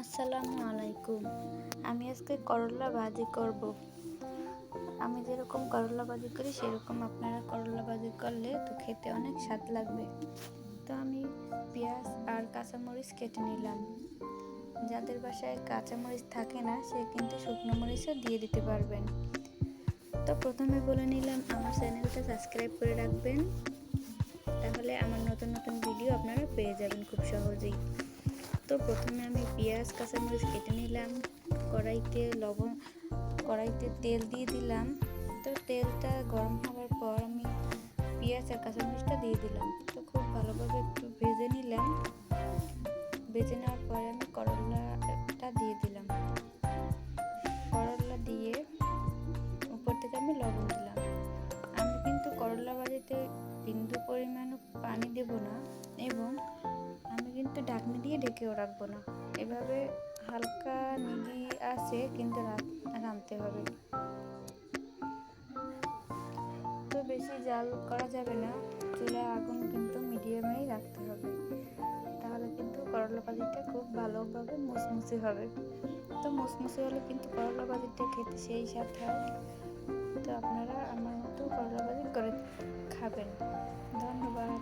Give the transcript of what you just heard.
আসসালামু আলাইকুম। আমি আজকে করলা ভাজি করব। আমি যেরকম করলা ভাজি করি, সেরকম আপনারা করলা ভাজি করলে তো খেতে অনেক স্বাদ লাগবে। তো আমি পেঁয়াজ আর কাঁচামরিচ কেটে নিলাম। যাদের বাসায় কাঁচামরিচ থাকে না, সে কিন্তু শুকনো মরিচও দিয়ে দিতে পারবেন। তো প্রথমে বলে নিলাম, আমার চ্যানেলটা সাবস্ক্রাইব করে রাখবেন। তাহলে আমার নতুন নতুন ভিডিও আপনারা পেয়ে যাবেন খুব সহজেই। তো প্রথমে আমি পেঁয়াজ, কাঁচামরিচ কেটে নিলাম। কড়াইতে লবণ, কড়াইতে তেল দিয়ে দিলাম। তো তেলটা গরম হওয়ার পর আমি পেঁয়াজ আর কাঁচামরিচটা দিয়ে দিলাম। তো খুব ভালোভাবে একটু ভেজে নিলাম। ভেজে নেওয়ার পরে আমি করলাটা ঢাকনি দিয়ে ঢেকেও রাখব না। এভাবে হালকা নিগি আছে, কিন্তু রাঁধতে হবে। তো বেশি জাল করা যাবে না চুলার আগুন কিন্তু মিডিয়ামেই রাখতে হবে। তাহলে কিন্তু করলা ভাজিটা খুব ভালোভাবে মুসমুসে হবে। তো মুসমুসে হলে কিন্তু করলা ভাজিটা খেতে সেই স্বাদ হয়। তো আপনারা আমার মতো করলা ভাজি করে খাবেন। ধন্যবাদ।